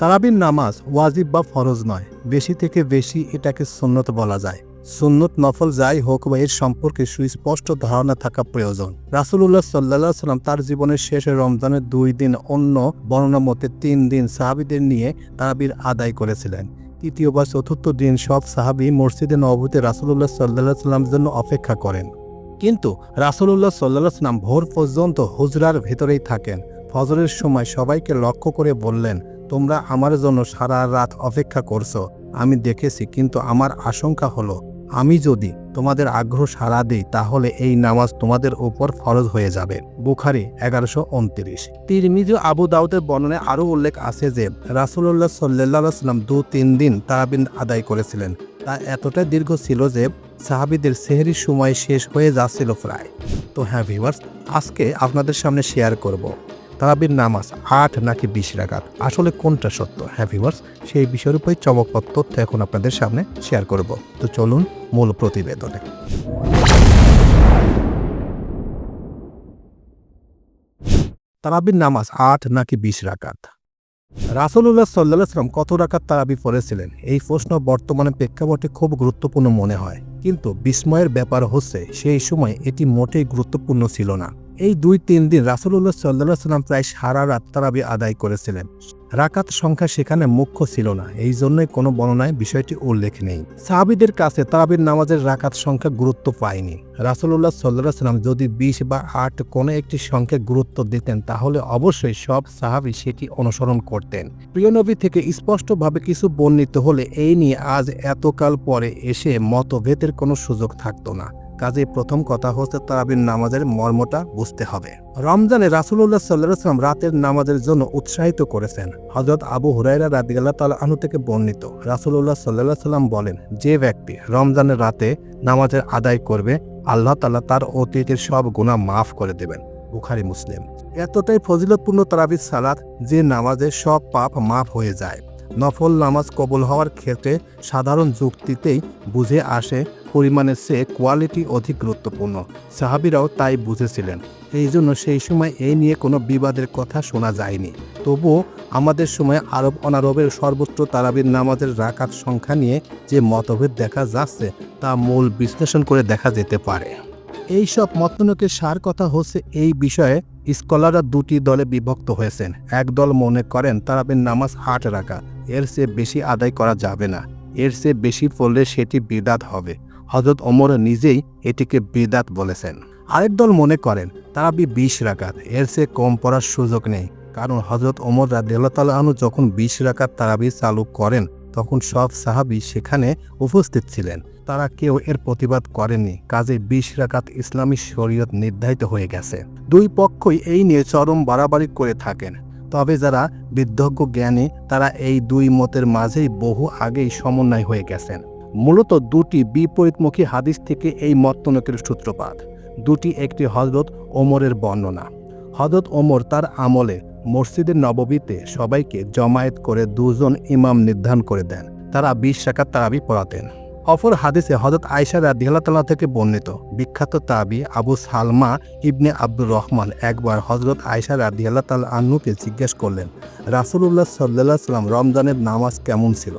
তারাবির নামাজ ওয়াজিব বা ফরজ নয়। বেশি থেকে বেশি এটাকে সুন্নত বলা যায়। সুন্নত নফল যাই হোক বা এর সম্পর্কে সুস্পষ্ট ধারণা থাকা প্রয়োজন। রাসুলুল্লাহ সাল্লাহ সাল্লাম তার জীবনের শেষে রমজানের দুই দিন অন্য বর্ণনা মতে তিন দিন সাহাবিদের নিয়ে তারাবির আদায় করেছিলেন। তৃতীয় বা চতুর্থ দিন সব সাহাবি মসজিদে নবভূতে রাসুলুল্লাহ সাল্লাহ সাল্লামের জন্য অপেক্ষা করেন। কিন্তু রাসুলুল্লাহ সাল্লাহ সাল্লাম ভোর পর্যন্ত হুজরার ভেতরেই থাকেন। ফজরের সময় সবাইকে লক্ষ্য করে বললেন, তোমরা আমার জন্য সারা রাত অপেক্ষা করছ। আমি দেখেছি, কিন্তু আমার আশঙ্কা হলো আমি যদি তোমাদের আগ্রহ সারা দিই, তাহলে এই নামাজ তোমাদের উপর ফরজ হয়ে যাবে। বুখারি এগারোশো উনত্রিশ। তিরমিজ আবু দাউদের বর্ণনে আরও উল্লেখ আছে যে রাসুল্লাহ সাল্লাহ সাল্লাম দু তিন দিন তারাবিন আদায় করেছিলেন। তা এতটাই দীর্ঘ ছিল যে, সাহাবিদের সেহরির সময় শেষ হয়ে যাচ্ছিল প্রায়। তো হ্যাঁ ভিভার্স আজকে আপনাদের সামনে শেয়ার করব। তারাবির নামাজ আট নাকি বিশ রাকাত? আসলে কোনটা সত্য? হ্যাঁ ভিউয়ার্স সেই বিষয়ের উপরে চমকপ্রদ তথ্য এখন আপনাদের সামনে শেয়ার করব। তো চলুন মূল প্রতিবেদনে। তারাবির নামাজ আট নাকি বিশ রাকাত? রাসুল্লাহ সাল্লাহ সাল্লাম কত রাকাত তারাবি পড়েছিলেন? এই প্রশ্ন বর্তমানে প্রেক্ষাপটে খুব গুরুত্বপূর্ণ মনে হয়। কিন্তু বিস্ময়ের ব্যাপার হচ্ছে, সেই সময় এটি মোটেই গুরুত্বপূর্ণ ছিল না। এই দুই তিন দিন রাসুল্লাহ সাল্লাহ সাল্লাম প্রায় সারা রাত তারাবি আদায় করেছিলেন। রাকাত সংখ্যা সেখানে মুখ্য ছিল না, এই জন্যই কোনো বর্ণনায় বিষয়টি উল্লেখ নেই। সাহাবিদের কাছে তারাবির নামাজের রাকাত সংখ্যা গুরুত্ব পায়নি। রাসুল্লাহ সাল্লাহ সাল্লাম যদি বিশ বা আট কোনো একটি সংখ্যা গুরুত্ব দিতেন, তাহলে অবশ্যই সব সাহাবি সেটি অনুসরণ করতেন। প্রিয় নবী থেকে স্পষ্টভাবে কিছু বর্ণিত হলে এই নিয়ে আজ এতকাল পরে এসে মতভেদের কোনো সুযোগ থাকতো না। কাজে প্রথম কথা হচ্ছে তারাবির নামাজের মর্মটা বুঝতে হবে। রমজানে রাসুল্লাহ সাল্লাম রাতের নামাজের জন্য উৎসাহিত করেছেন। হজরত আবু হুরাইরা রাদিগাল্লাহ তাল আনু থেকে বর্ণিত। রাসুল্লাহ সাল্লাহ সাল্লাম বলেন, যে ব্যক্তি রমজানের রাতে নামাজের আদায় করবে, আল্লাহ তাল্লাহ তার অতীতের সব গুণা মাফ করে দেবেন। বুখারি, মুসলিম। এতটাই ফজিলতপূর্ণ তারাবির সালাত যে নামাজের সব পাপ মাফ হয়ে যায়। নফল নামাজ কবুল হওয়ার ক্ষেত্রে সাধারণ যুক্তিতেই বুঝে আসে পরিমাণের চেয়ে কোয়ালিটি অধিক গুরুত্বপূর্ণ। সাহাবিরাও তাই বুঝেছিলেন। এই জন্য সেই সময় এই নিয়ে কোনো বিবাদের কথা শোনা যায়নি। তবুও আমাদের সময় আরব অনারবের সর্বোচ্চ তারাবির নামাজের রাকাত সংখ্যা নিয়ে যে মতভেদ দেখা যাচ্ছে তা মূল বিশ্লেষণ করে দেখা যেতে পারে। এই সব মতনকের সার কথা হচ্ছে এই বিষয়ে স্কলাররা দুটি দলে বিভক্ত হয়েছেন। এক দল মনে করেন তারাবির নামাজ আট রাখা, এর চেয়ে বেশি আদায় করা যাবে না। এর চেয়ে বেশি পড়লে সেটি বিদাত হবে। হজরত ওমর নিজেই এটিকে বিদাত বলেছেন। আরেক দল মনে করেন তারাবি বিশ রাকাত, এর চেয়ে কম পড়ার সুযোগ নেই। কারণ হজরত ওমর রাদিয়াল্লাহ আনু যখন বিশ রাকাত তারাবি চালু করেন তখন সব সাহাবি সেখানে উপস্থিত ছিলেন। তারা কেউ এর প্রতিবাদ করেনি কাজে বিশ রাকাত ইসলামী শরীয়ত নির্ধারিত হয়ে গেছে। দুই পক্ষই এই নিয়ে চরম বাড়াবাড়ি করে থাকেন। তবে যারা বিদ্ধজ্ঞ জ্ঞানী, তারা এই দুই মতের মাঝেই বহু আগেই সমন্বয় হয়ে গেছেন। মূলত দুটি বিপরীতমুখী হাদিস থেকে এই মতনকের সূত্রপাত। দুটি একটি হজরত ওমরের বর্ণনা। হজরত ওমর তার আমলে মসজিদের নববীতে সবাইকে জমায়েত করে দুজন ইমাম নির্ধারণ করে দেন। তারা বিশ শাখার তারাবি পড়াতেন। অফর হাদিসে হজরত আয়সা রাদিয়াল্লাহ থেকে বর্ণিত, বিখ্যাত তাবি আবু সালমা ইবনে আব্দুর রহমান একবার হজরত আয়সা রাদিয়াল্লাহ তাল আন্নুকে জিজ্ঞেস করলেন, রাসুলুল্লাহ সাল্লাহ সাল্লাম রমজানের নামাজ কেমন ছিল?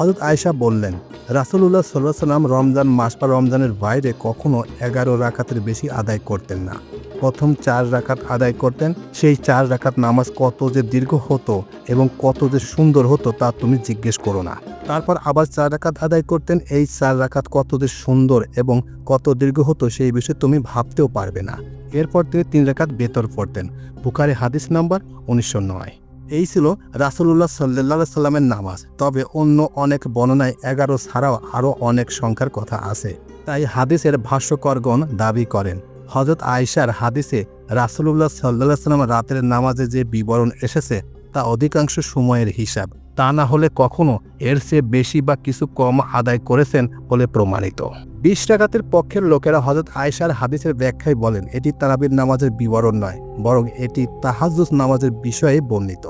হজরত আয়সা বললেন, রাসুলুল্লাহ সাল্লাহ সাল্লাম রমজান মাস বা রমজানের বাইরে কখনো এগারো রাকাতের বেশি আদায় করতেন না। প্রথম চার রাকাত আদায় করতেন, সেই চার রাকাত নামাজ কত যে দীর্ঘ হতো এবং কত যে সুন্দর হতো তা তুমি জিজ্ঞেস করো না। তারপর আবার চার রাকাত আদায় করতেন, এই চার রাকাত কত যে সুন্দর এবং কত দীর্ঘ হতো সেই বিষয়ে তুমি ভাবতেও পারবে না। এরপর তিনি তিন রাকাত বেতর পড়তেন। বুকারে হাদিস নাম্বার উনিশশো নয়। এই ছিল রাসুলুল্লাহ সাল্লাহ সাল্লামের নামাজ। তবে অন্য অনেক বর্ণনায় এগারো ছাড়াও আরও অনেক সংখ্যার কথা আছে। তাই হাদিসের ভাষ্যকরগণ দাবি করেন হজরত আয়সার হাদিসে রাসুলুল্লাহ সাল্লাহ সাল্লাম রাতের নামাজে যে বিবরণ এসেছে, তা অধিকাংশ সময়ের হিসাব। তা না হলে কখনো এর চেয়ে বেশি বা কিছু কম আদায় করেছেন বলে প্রমাণিত। বিশ রাকাতের পক্ষের লোকেরা হজরত আয়সার হাদিসের ব্যাখ্যায় বলেন, এটি তারাবির নামাজের বিবরণ নয়, বরং এটি তাহাজুস নামাজের বিষয়ে বর্ণিত।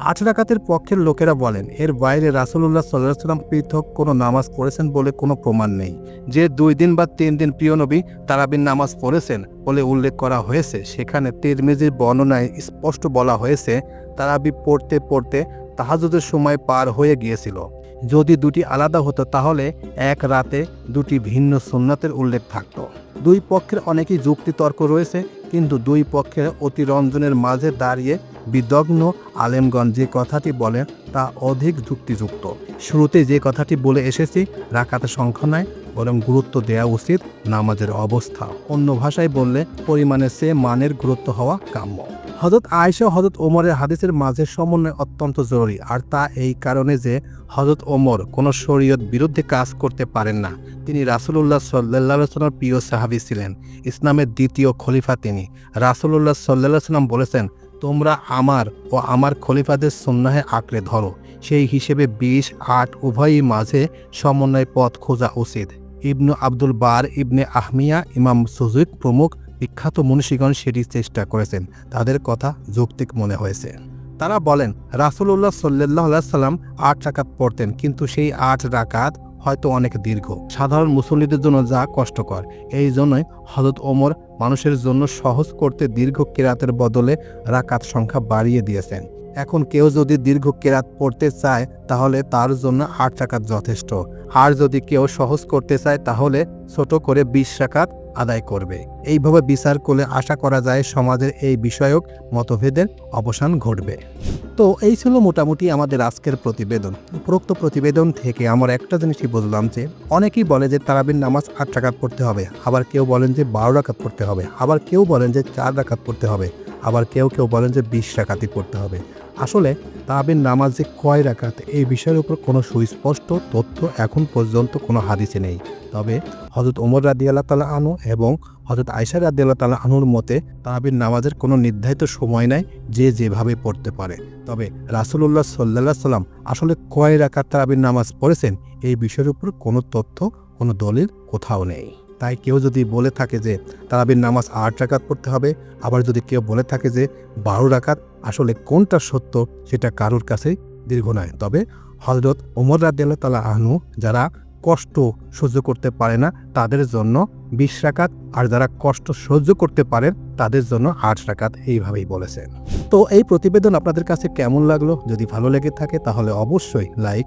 আট রাকাতের পক্ষের লোকেরা বলেন, এর বাইরে রাসুল্লাহ সাল্লাহ সাল্লাম পৃথক কোনো নামাজ পড়েছেন বলে কোনো প্রমাণ নেই। যে দুই দিন বা তিন দিন প্রিয় নবী তারাবির নামাজ পড়েছেন বলে উল্লেখ করা হয়েছে, সেখানে তিরমিজির বর্ণনায় স্পষ্ট বলা হয়েছে, তারাবি পড়তে পড়তে তাহাজুদের সময় পার হয়ে গিয়েছিল। যদি দুটি আলাদা হতো তাহলে এক রাতে দুটি ভিন্ন সুন্নাতের উল্লেখ থাকত। দুই পক্ষের অনেকই যুক্তি তর্ক রয়েছে, কিন্তু দুই পক্ষের অতিরঞ্জনের মাঝে দাঁড়িয়ে বিদগ্ন আলেমগঞ্জ যে কথাটি বলেন তা অধিক যুক্তিযুক্ত। শুরুতে যে কথাটি বলে এসেছি রাকাতের সংখ্যা নয়, বরং গুরুত্ব দেওয়া উচিত নামাজের অবস্থা। অন্য ভাষায় বললে পরিমাণের চেয়ে মানের গুরুত্ব হওয়া কাম্য। হজরত আয়েশা হজরত ওমরের হাদিসের মাঝে সমন্বয় অত্যন্ত জরুরি, আর তা এই কারণে যে হজরত ওমর কোনো শরীয়ত বিরুদ্ধে কাজ করতে পারেন না। তিনি রাসুলুল্লাহ সাল্লাহ সাল্লামের প্রিয় সাহাবি ছিলেন, ইসলামের দ্বিতীয় খলিফা তিনি। রাসুলুল্লাহ সাল্লাহ সাল্লাম বলেছেন তোমরা আমার ও আমার খলিফাদের সন্ন্যাহে আঁকড়ে ধরো। সেই হিসেবে বিশ, আট উভয়ই মাঝে সমন্বয় পথ খোঁজা উচিত। ইবনু আব্দুল বার, ইবনে আহমিয়া, ইমাম সুজুক প্রমুখ বিখ্যাত মনীষীগণ সেটি চেষ্টা করেছেন। তাদের কথা যৌক্তিক মনে হয়েছে। তারা বলেন রাসুল্লাহ সাল্লাহ সাল্লাম আট রাকাত পড়তেন, কিন্তু সেই আট রাকাত হয়তো অনেক দীর্ঘ। সাধারণ মুসল্লিদের জন্য যা কষ্টকর, এই জন্যই হজরত ওমর মানুষের জন্য সহজ করতে দীর্ঘ কেরাতের বদলে রাকাত সংখ্যা বাড়িয়ে দিয়েছেন। এখন কেউ যদি দীর্ঘ কেরাত পড়তে চায়, তাহলে তার জন্য আট রাকাত যথেষ্ট। আর যদি কেউ সহজ করতে চায়, তাহলে ছোট করে বিশ রাকাত আদায় করবে। এইভাবে বিচার করলে আশা করা যায় সমাজের এই বিষয়ক মতভেদের অবসান ঘটবে। তো এই ছিল মোটামুটি আমাদের আজকের প্রতিবেদন। উপরোক্ত প্রতিবেদন থেকে আমার একটা জিনিসই বুঝলাম যে, অনেকেই বলে যে তারাবির নামাজ আট রাকাত পড়তে হবে। আবার কেউ বলেন যে বারো রাকাত পড়তে হবে। আবার কেউ বলেন যে চার রাকাত পড়তে হবে। আবার কেউ কেউ বলেন যে বিশ রাকাতই পড়তে হবে। আসলে তারাবির নামাজ যে কয় রাকাত এই বিষয়ের উপর কোনো সুস্পষ্ট তথ্য এখন পর্যন্ত কোনো হাদিসে নেই। তবে হজরত ওমর রাদি আল্লাহ তালা আনু এবং হজরত আয়সা রাদি আল্লাহ তালা আনুর মতে তারাবির নামাজের কোনো নির্ধারিত সময় নাই যে যেভাবে পড়তে পারে। তবে রাসুলুল্লাহ সাল্লাহ সাল্লাম আসলে কয় রাকাত তারাবির নামাজ পড়েছেন এই বিষয়ের উপর কোনো তথ্য, কোনো দলিল কোথাও নেই। তাই কেউ যদি বলে থাকে যে তারাবির নামাজ আট রাকাত পড়তে হবে, আবার যদি কেউ বলে থাকে যে বারো রাকাত, আসলে কোনটা সত্য সেটা কারোর কাছেই দীর্ঘ নয়। তবে হজরত ওমর রাদিয়াল্লাহ তালা আহনু যারা কষ্ট সহ্য করতে পারে না, তাদের জন্য বিশ রাকাত, আর যারা কষ্ট সহ্য করতে পারেন তাদের জন্য আট রাকাত এইভাবেই বলেছেন। তো এই প্রতিবেদন আপনাদের কাছে কেমন লাগল? যদি ভালো লেগে থাকে, তাহলে অবশ্যই লাইক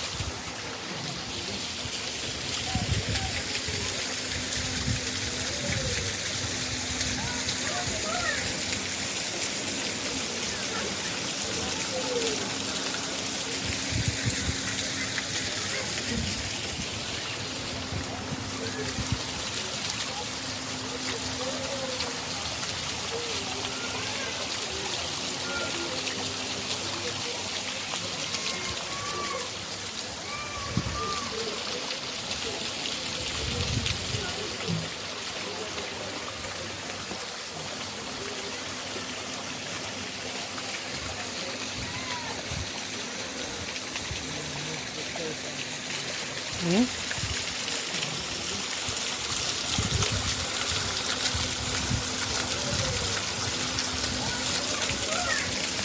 Yeah.